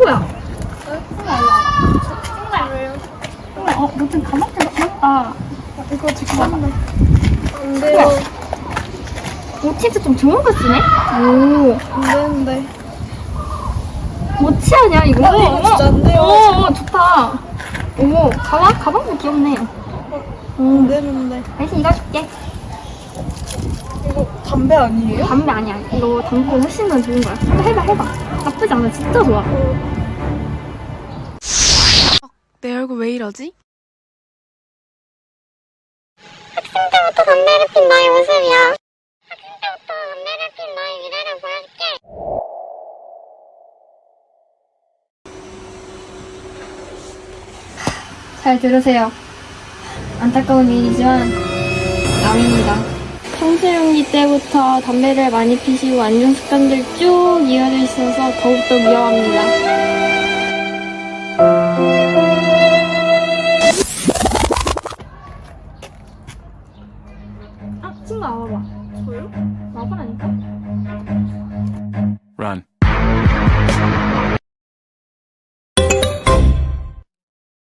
친구야. 친구야. 어, 무튼 가방끈 귀엽다. 이거 지금 왔다. 안 돼요. 어? 모티도 좀 좋은 거 쓰네? 오. 안 되는데. 모티 아니야, 이거? 어, 이거 진짜 안 돼요. 오, 오, 좋다. 어머, 가방, 가방도 귀엽네. 어, 안 되는데. 대신 이거 줄게. 이거 담배 아니에요? 담배 아니야. 이거 담배 훨씬 더 좋은 거야. 해봐, 해봐. 나쁘지 않아. 진짜 좋아. 내 얼굴 왜 이러지? 때부터 담배를 핀 너의 모습이야. 학생 때부터 담배를 핀 너의 미래를 보여줄게. 잘 들으세요. 안타까운 일이지만 남입니다. 청소년기 때부터 담배를 많이 피시고 안 좋은 습관들 쭉 이어져 있어서 더욱더 위험합니다. 쭉 나와봐. 저요? 나와라니까. Run.